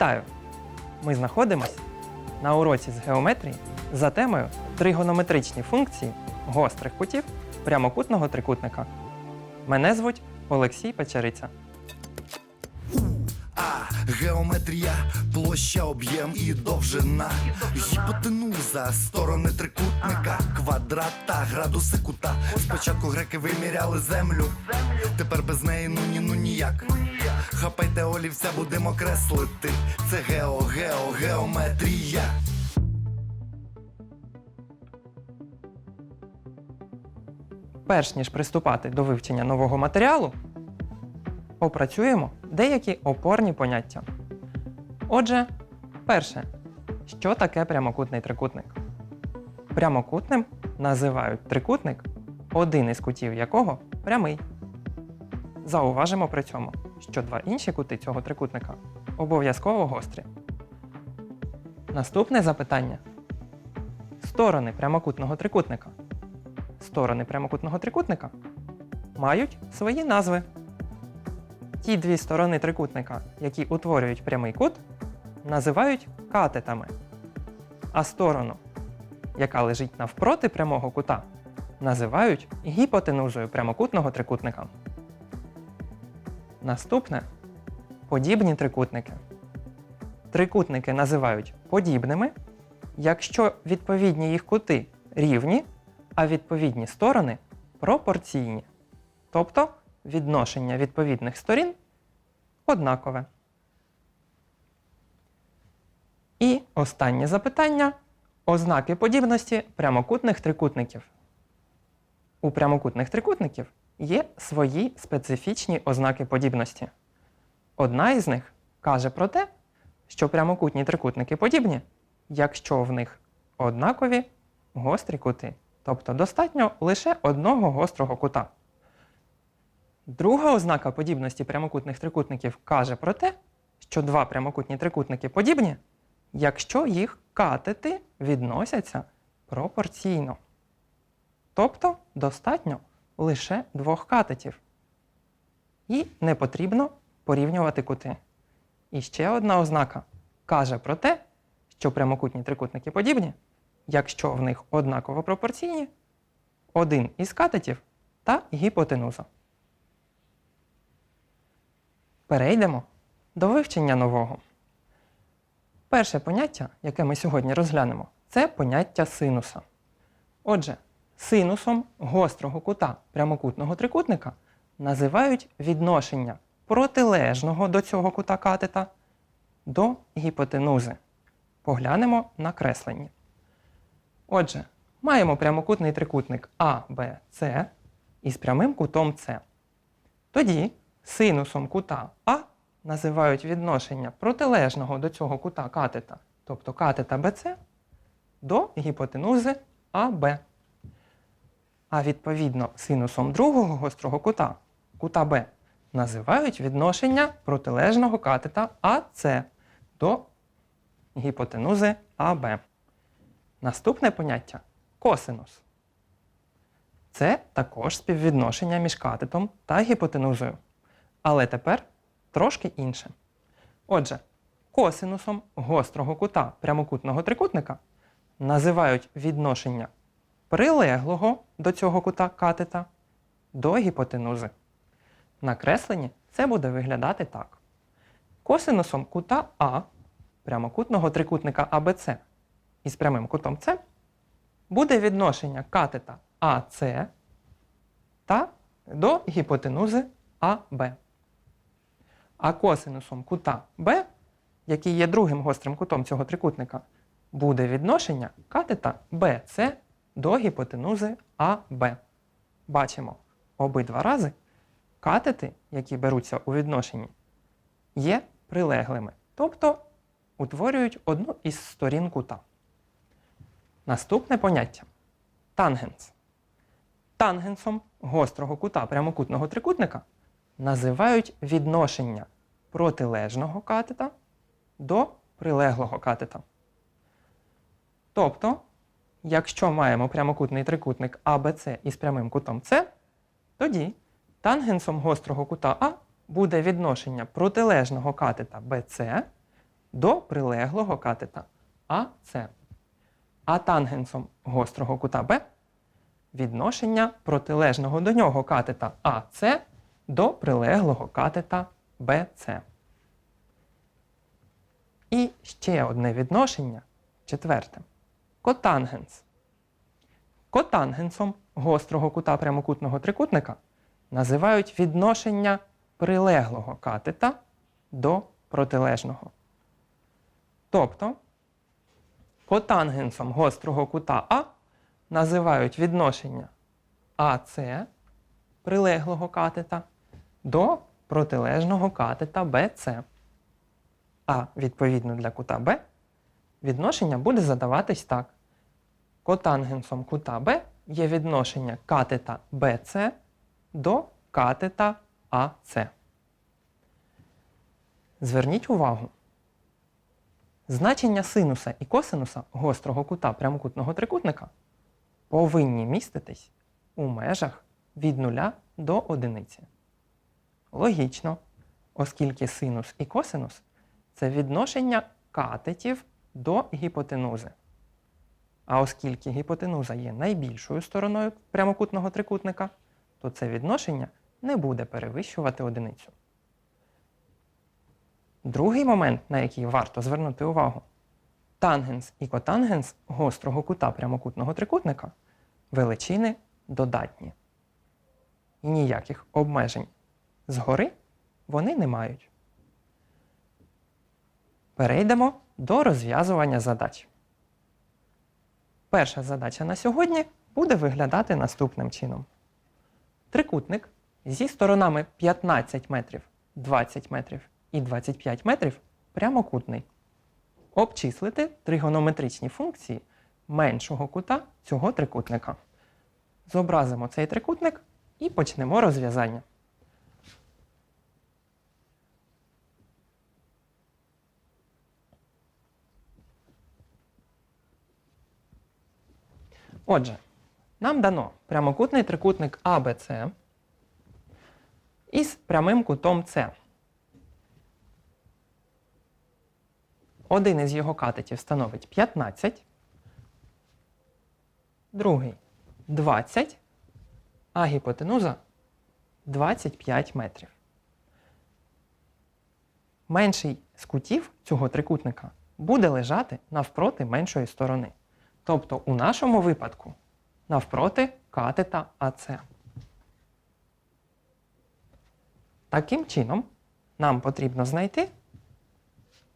Вітаю! Ми знаходимося на уроці з геометрії за темою тригонометричні функції гострих кутів прямокутного трикутника. Мене звуть Олексій Печериця. Геометрія, площа, об'єм і довжина. Гіпотенуза, сторони трикутника, квадрат та градуси кута. Спочатку греки виміряли землю, тепер без неї ну ні, ну ніяк. Хапайте олівця, будемо креслити. Це гео, гео, геометрія. Перш ніж приступати до вивчення нового матеріалу, опрацюємо деякі опорні поняття. Отже, перше, що таке прямокутний трикутник? Прямокутним називають трикутник, один із кутів якого прямий. Зауважимо при цьому, що два інші кути цього трикутника обов'язково гострі. Наступне запитання. Сторони прямокутного трикутника. Сторони прямокутного трикутника мають свої назви. Ті дві сторони трикутника, які утворюють прямий кут, називають катетами. А сторону, яка лежить навпроти прямого кута, називають гіпотенузою прямокутного трикутника. Наступне подібні трикутники. Трикутники називають подібними, якщо відповідні їх кути рівні, а відповідні сторони пропорційні. Тобто відношення відповідних сторін однакове. І останнє запитання ознаки подібності прямокутних трикутників. У прямокутних трикутників є свої специфічні ознаки подібності. Одна із них каже про те, що прямокутні трикутники подібні, якщо в них однакові гострі кути. Тобто достатньо лише одного гострого кута. Друга ознака подібності прямокутних трикутників каже про те, що два прямокутні трикутники подібні, якщо їх катети відносяться пропорційно. Тобто достатньо лише двох катетів. І не потрібно порівнювати кути. І ще одна ознака каже про те, що прямокутні трикутники подібні, якщо в них однаково пропорційні, один із катетів та гіпотенуза. Перейдемо до вивчення нового. Перше поняття, яке ми сьогодні розглянемо, це поняття синуса. Отже, синусом гострого кута прямокутного трикутника називають відношення протилежного до цього кута катета до гіпотенузи. Поглянемо на креслення. Отже, маємо прямокутний трикутник А, Б, С із прямим кутом С. Тоді синусом кута А називають відношення протилежного до цього кута катета, тобто катета БЦ, до гіпотенузи АБ. А відповідно синусом другого гострого кута, кута Б, називають відношення протилежного катета АЦ до гіпотенузи АБ. Наступне поняття косинус. Це також співвідношення між катетом та гіпотенузою. Але тепер трошки інше. Отже, косинусом гострого кута прямокутного трикутника називають відношення прилеглого до цього кута катета до гіпотенузи. На кресленні це буде виглядати так. Косинусом кута А прямокутного трикутника АБЦ із прямим кутом С буде відношення катета АС та до гіпотенузи АБ. А косинусом кута Б, який є другим гострим кутом цього трикутника, буде відношення катета BC до гіпотенузи АБ. Бачимо обидва рази катети, які беруться у відношенні, є прилеглими, тобто утворюють одну із сторін кута. Наступне поняття тангенс. Тангенсом гострого кута прямокутного трикутника називають відношення протилежного катета до прилеглого катета. Тобто, якщо маємо прямокутний трикутник ABC із прямим кутом С, тоді тангенсом гострого кута А буде відношення протилежного катета BC до прилеглого катета АС. А тангенсом гострого кута Б відношення протилежного до нього катета АС до прилеглого катета БС. І ще одне відношення, четверте. Котангенс. Котангенсом гострого кута прямокутного трикутника називають відношення прилеглого катета до протилежного. Тобто котангенсом гострого кута А називають відношення АС прилеглого катета до протилежного катета БС. А відповідно для кута Б відношення буде задаватись так. Котангенсом кута Б є відношення катета BC до катета AC. Зверніть увагу. Значення синуса і косинуса гострого кута прямокутного трикутника повинні міститись у межах від 0 до 1. Логічно, оскільки синус і косинус це відношення катетів до гіпотенузи. А оскільки гіпотенуза є найбільшою стороною прямокутного трикутника, то це відношення не буде перевищувати одиницю. Другий момент, на який варто звернути увагу, тангенс і котангенс гострого кута прямокутного трикутника величини додатні. І ніяких обмежень згори вони не мають. Перейдемо до розв'язування задач. Перша задача на сьогодні буде виглядати наступним чином. Трикутник зі сторонами 15 метрів, 20 метрів і 25 метрів прямокутний. Обчислити тригонометричні функції меншого кута цього трикутника. Зобразимо цей трикутник і почнемо розв'язання. Отже, нам дано прямокутний трикутник ABC із прямим кутом С. Один із його катетів становить 15, другий 20, а гіпотенуза 25 метрів. Менший з кутів цього трикутника буде лежати навпроти меншої сторони. Тобто у нашому випадку навпроти катета АС. Таким чином, нам потрібно знайти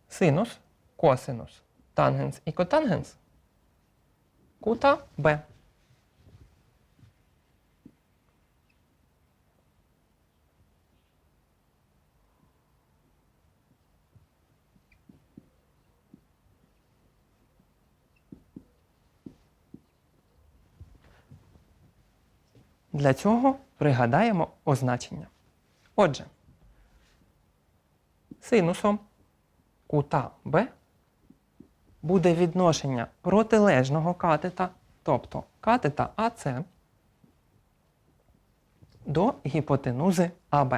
синус, косинус, тангенс і котангенс кута Б. Для цього пригадаємо означення. Отже, синусом кута Б буде відношення протилежного катета, тобто катета АС до гіпотенузи АБ.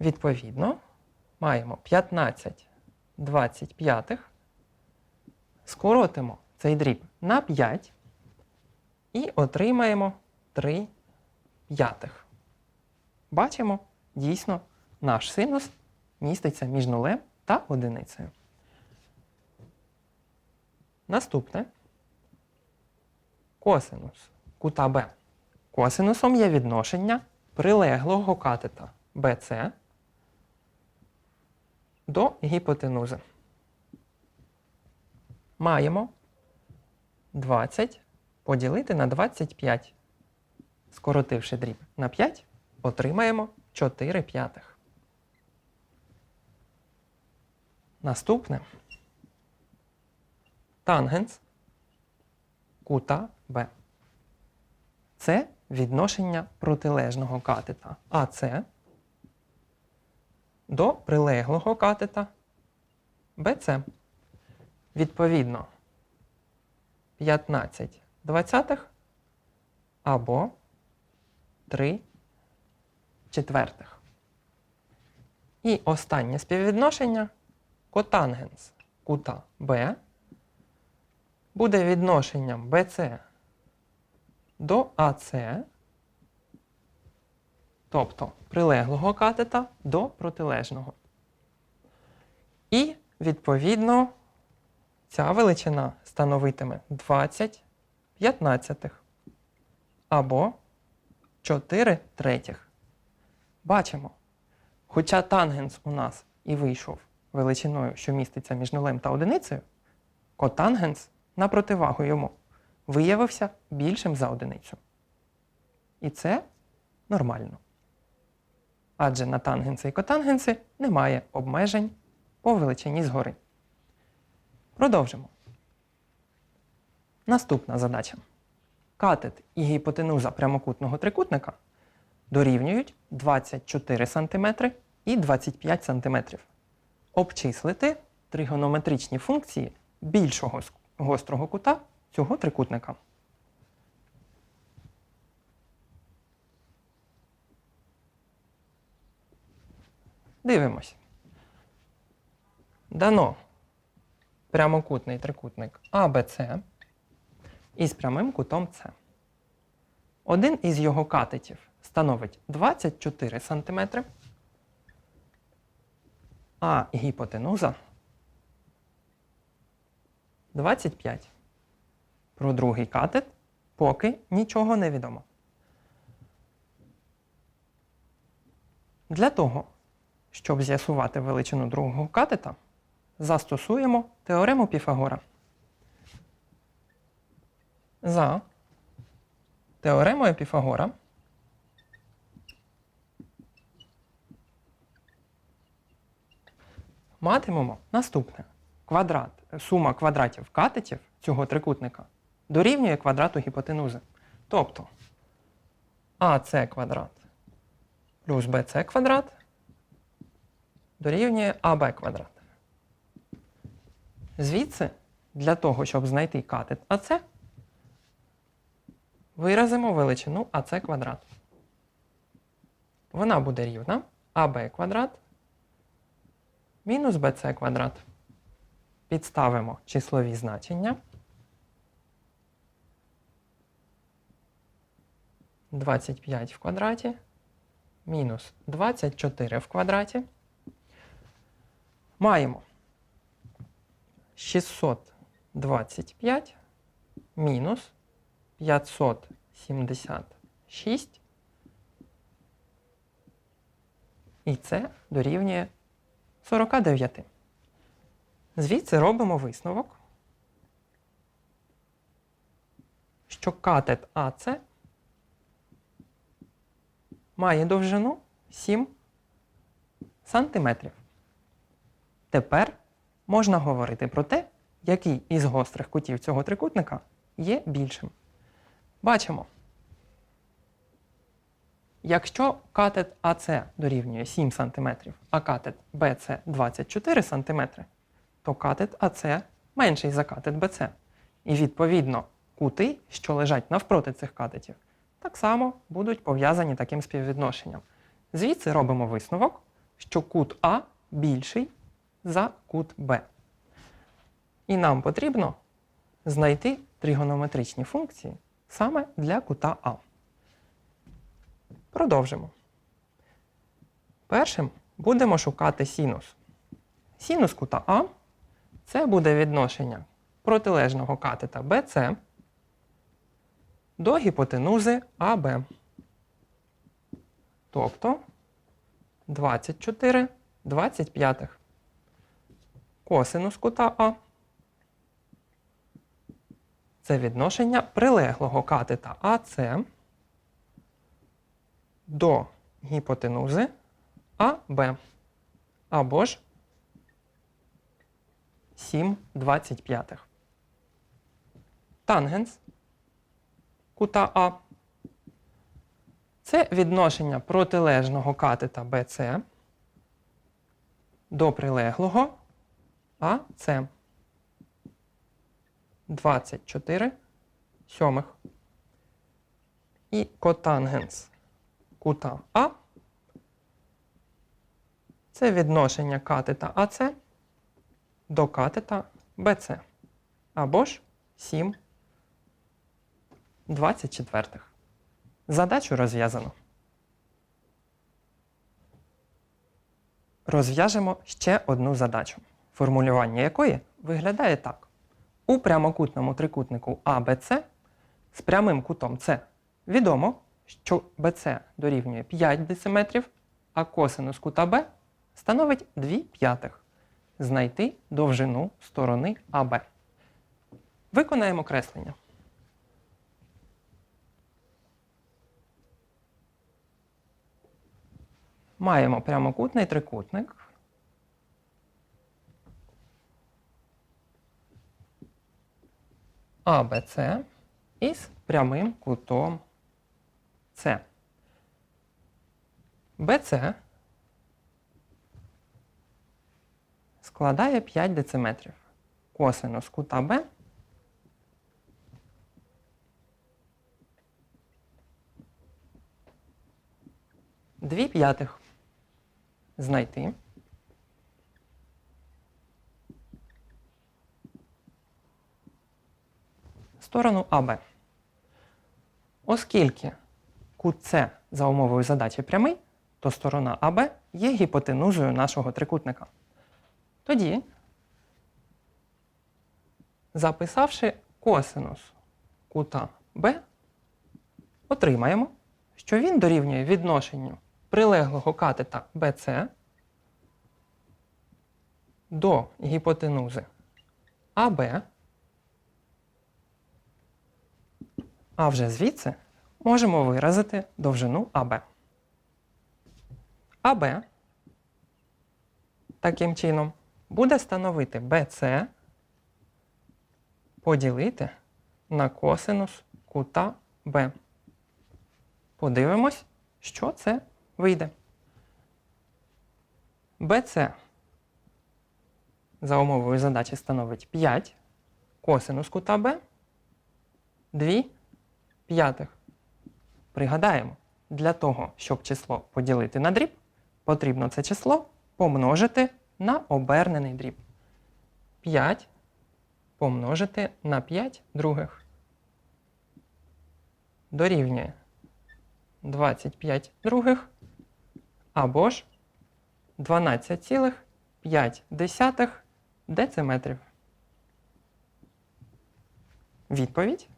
Відповідно, маємо 15 25 скоротимо цей дріб на 5 і отримаємо 3 п'ятих. Бачимо, дійсно, наш синус міститься між нулем та одиницею. Наступне косинус кута Б. Косинусом є відношення прилеглого катета BC до гіпотенузи. Маємо 20 поділити на 25. Скоротивши дріб на 5, отримаємо 4 п'ятих. Наступне тангенс кута Б. Це відношення протилежного катета АС до прилеглого катета БЦ. Відповідно, 15 двадцятих або 3 четвертих. І останнє співвідношення котангенс кута Б буде відношенням BC до АС, тобто прилеглого катета до протилежного. І, відповідно, ця величина становитиме 20 п'ятнадцятих або 4 третіх. Бачимо, хоча тангенс у нас і вийшов величиною, що міститься між нулем та одиницею, котангенс на противагу йому виявився більшим за одиницю. І це нормально. Адже на тангенси і котангенси немає обмежень по величині згори. Продовжимо. Наступна задача. Катет і гіпотенуза прямокутного трикутника дорівнюють 24 см і 25 см. Обчислити тригонометричні функції більшого гострого кута цього трикутника. Дивимось. Дано прямокутний трикутник АБЦ із прямим кутом С. Один із його катетів становить 24 см, а гіпотенуза 25. Про другий катет поки нічого не відомо. Для того, щоб з'ясувати величину другого катета, застосуємо теорему Піфагора. За теоремою Піфагора матимемо наступне. Квадрат, сума квадратів катетів цього трикутника дорівнює квадрату гіпотенузи. Тобто АС квадрат плюс БЦ квадрат дорівнює АБ квадрат. Звідси, для того, щоб знайти катет АС, виразимо величину АС квадрат. Вона буде рівна АБ квадрат мінус БЦ квадрат. Підставимо числові значення. 25 в квадраті мінус 24 в квадраті. Маємо 625 мінус 576. І це дорівнює 49. Звідси робимо висновок, що катет АЦ має довжину 7 сантиметрів. Тепер можна говорити про те, який із гострих кутів цього трикутника є більшим. Бачимо. Якщо катет АЦ дорівнює 7 см, а катет БЦ 24 см, то катет АЦ менший за катет БЦ. І відповідно кути, що лежать навпроти цих катетів, так само будуть пов'язані таким співвідношенням. Звідси робимо висновок, що кут А більший за кут Б. І нам потрібно знайти тригонометричні функції саме для кута А. Продовжимо. Першим будемо шукати синус. Синус кута А це буде відношення протилежного катета BC до гіпотенузи АБ. Тобто 24 25. Косинус кута А. Це відношення прилеглого катета АС до гіпотенузи АБ. Або ж 7 25. Тангенс кута А. Це відношення протилежного катета BC до прилеглого АС. 24 сьомих. І котангенс кута А це відношення катета АЦ до катета БЦ. Або ж 7 24. Задачу розв'язано. Розв'яжемо ще одну задачу, формулювання якої виглядає так. У прямокутному трикутнику ABC з прямим кутом С відомо, що BC дорівнює 5 дециметрів, а косинус кута Б становить 2 п'ятих. Знайти довжину сторони АБ. Виконаємо креслення. Маємо прямокутний трикутник. АБЦ із прямим кутом С. БЦ складає 5 дециметрів. Косинус кута Б Дві п'ятих. Знайти. Сторону АБ. Оскільки кут С за умовою задачі прямий, то сторона АБ є гіпотенузою нашого трикутника. Тоді, записавши косинус кута Б, отримаємо, що він дорівнює відношенню прилеглого катета BC до гіпотенузи АБ, а вже звідси можемо виразити довжину АБ. АБ таким чином буде становити BC поділити на косинус кута Б. Подивимось, що це вийде. BC за умовою задачі становить 5 косинус кута Б 2 п'ятих. Пригадаємо, для того, щоб число поділити на дріб, потрібно це число помножити на обернений дріб. 5 помножити на 5 других. Дорівнює 25 других або ж 12,5 дециметрів. Відповідь.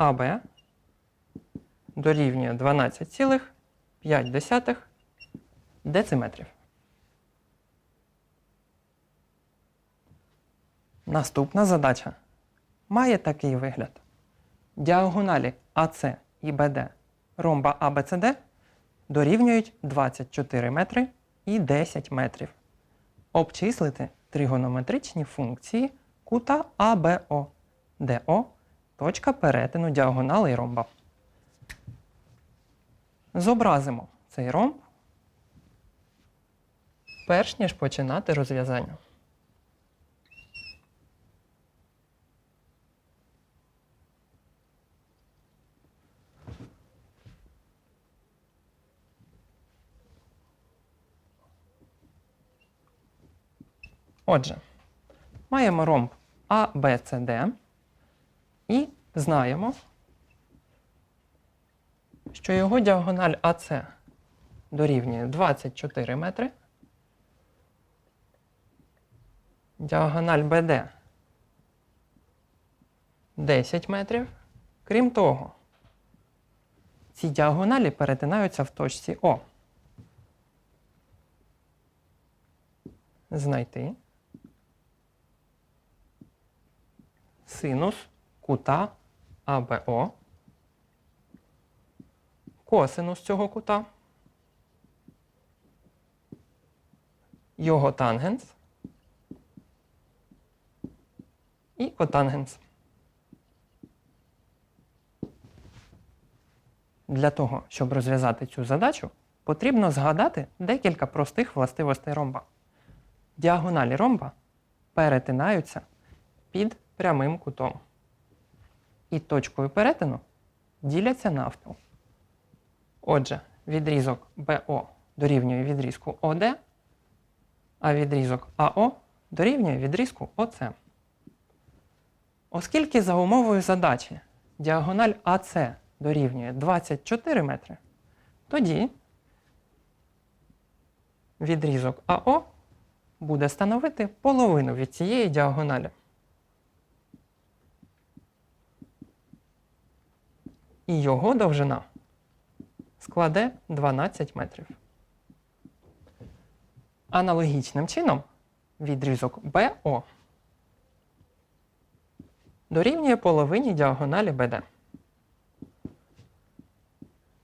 АБ дорівнює 12,5 дециметрів. Наступна задача має такий вигляд. Діагоналі АС і БД ромба ABCD дорівнюють 24 метри і 10 метрів. Обчислити тригонометричні функції кута АБО, де О точка перетину діагоналей ромба. Зобразимо цей ромб, перш ніж починати розв'язання. Отже, маємо ромб ABCD і знаємо, що його діагональ АС дорівнює 24 метри, діагональ БД 10 метрів. Крім того, ці діагоналі перетинаються в точці О. Знайти синус кута АБО, косинус цього кута, його тангенс і котангенс. Для того, щоб розв'язати цю задачу, потрібно згадати декілька простих властивостей ромба. Діагоналі ромба перетинаються під прямим кутом. І точкою перетину діляться навпіл. Отже, відрізок БО дорівнює відрізку ОД, а відрізок АО дорівнює відрізку ОЦ. Оскільки за умовою задачі діагональ АС дорівнює 24 метри, тоді відрізок АО буде становити половину від цієї діагоналі. І його довжина складе 12 метрів. Аналогічним чином відрізок БО дорівнює половині діагоналі БД.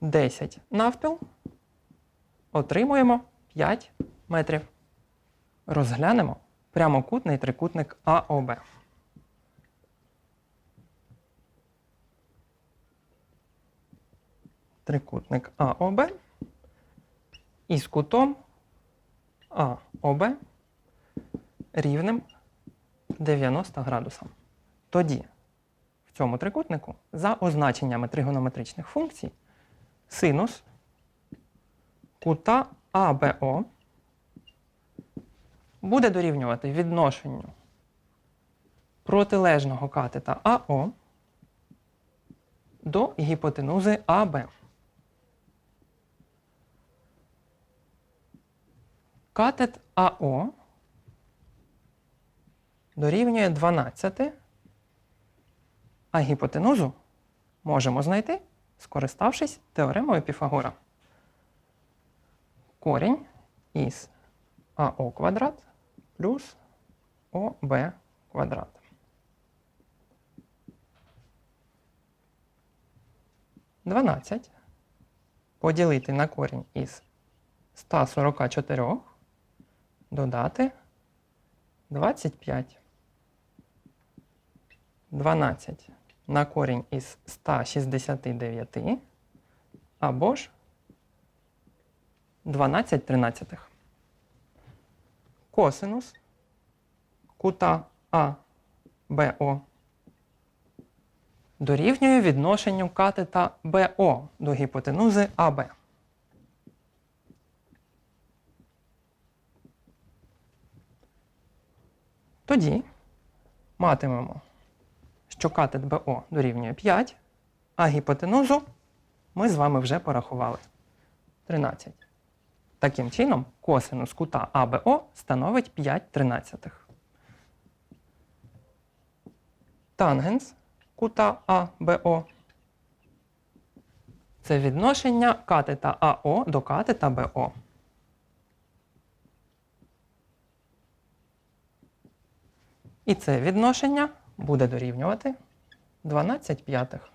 10 навпіл отримуємо 5 метрів. Розглянемо прямокутний трикутник АОБ. Трикутник АОБ із кутом АОБ рівним 90 градусам. Тоді в цьому трикутнику за означеннями тригонометричних функцій синус кута АБО буде дорівнювати відношенню протилежного катета АО до гіпотенузи АБ. Катет АО дорівнює 12, а гіпотенузу можемо знайти, скориставшись теоремою Піфагора. Корінь із АО квадрат плюс ОБ квадрат. Дванадцять поділити на корінь із 144 додати 25. 12 на корінь із 169 або ж 12 тринадцятих. Косинус кута АБО дорівнює відношенню катета БО до гіпотенузи АБ. Тоді матимемо, що катет БО дорівнює 5, а гіпотенузу ми з вами вже порахували 13. Таким чином, косинус кута АБО становить 5 тринадцятих. Тангенс кута АБО це відношення катета АО до катета БО. І це відношення буде дорівнювати 12 п'ятих.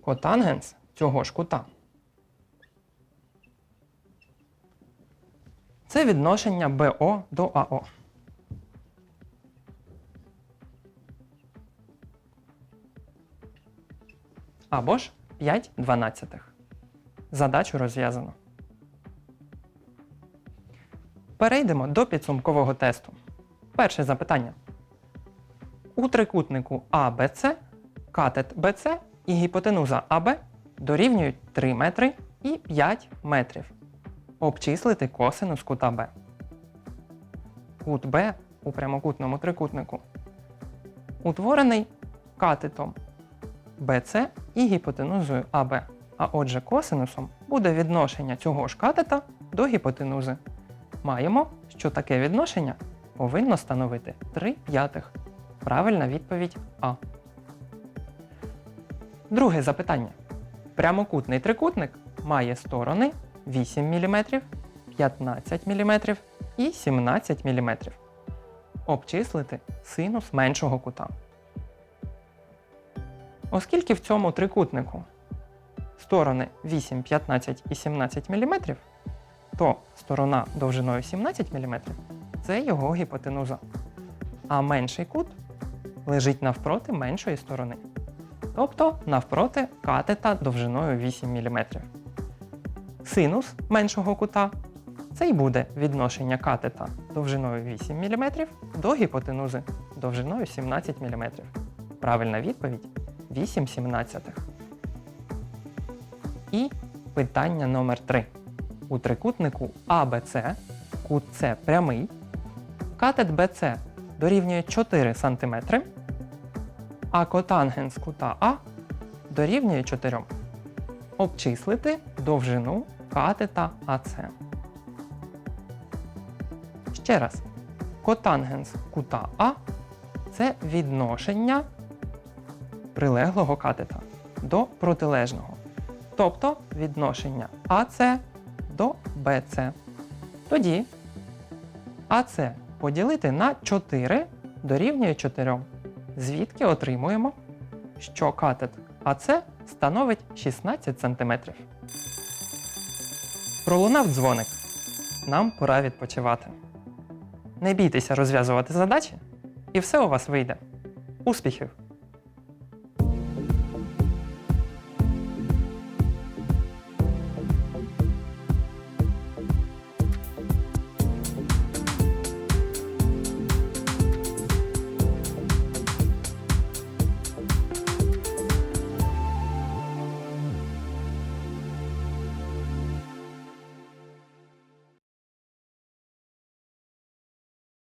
Котангенс цього ж кута. Це відношення БО до АО. Або ж 5 дванадцятих. Задачу розв'язано. Перейдемо до підсумкового тесту. Перше запитання. У трикутнику АБЦ катет БЦ і гіпотенуза АБ дорівнюють 3 метри і 5 метрів. Обчислити косинус кута Б. Кут Б у прямокутному трикутнику утворений катетом БЦ і гіпотенузою АБ. А отже, косинусом буде відношення цього ж катета до гіпотенузи. Маємо, що таке відношення повинно становити 3 п'ятих. Правильна відповідь А. Друге запитання. Прямокутний трикутник має сторони 8 мм, 15 мм і 17 мм. Обчислити синус меншого кута. Оскільки в цьому трикутнику сторони 8, 15 і 17 мм, то сторона довжиною 17 мм це його гіпотенуза. А менший кут лежить навпроти меншої сторони. Тобто навпроти катета довжиною 8 мм. Синус меншого кута це й буде відношення катета довжиною 8 мм до гіпотенузи довжиною 17 мм. Правильна відповідь 8 сімнадцятих. І питання номер 3. У трикутнику ABC кут С прямий, катет BC дорівнює 4 см, а котангенс кута А дорівнює 4. Обчислити довжину катета АС. Ще раз. Котангенс кута А це відношення прилеглого катета до протилежного. Тобто відношення АС до БЦ. Тоді АС поділити на 4 дорівнює 4. Звідки отримуємо, що катет АС становить 16 см. Пролунав дзвоник. Нам пора відпочивати. Не бійтеся розв'язувати задачі, і все у вас вийде. Успіхів!